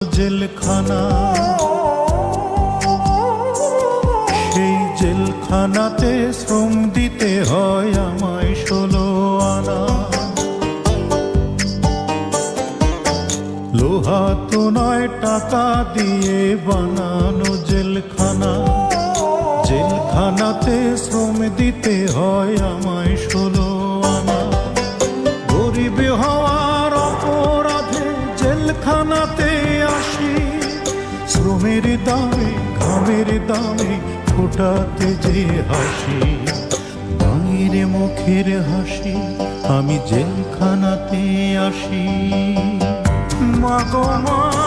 জেলখানা। সেই জেলখানাতে শ্রম দিতে হয় আমায় ষোলো আনা। লোহা তো নয়, টাকা দিয়ে বানানো জেলখানা। জেলখানাতে শ্রম দিতে হয় আমায় ষোলো আনা। গরিব হওয়ার অপরাধে জেলখানাতে শ্রমের দামে ঘামের দামে ফোটাতে যে হাসি মায়ের মুখের হাসি, আমি জেলখানাতে আসি। মা গো মা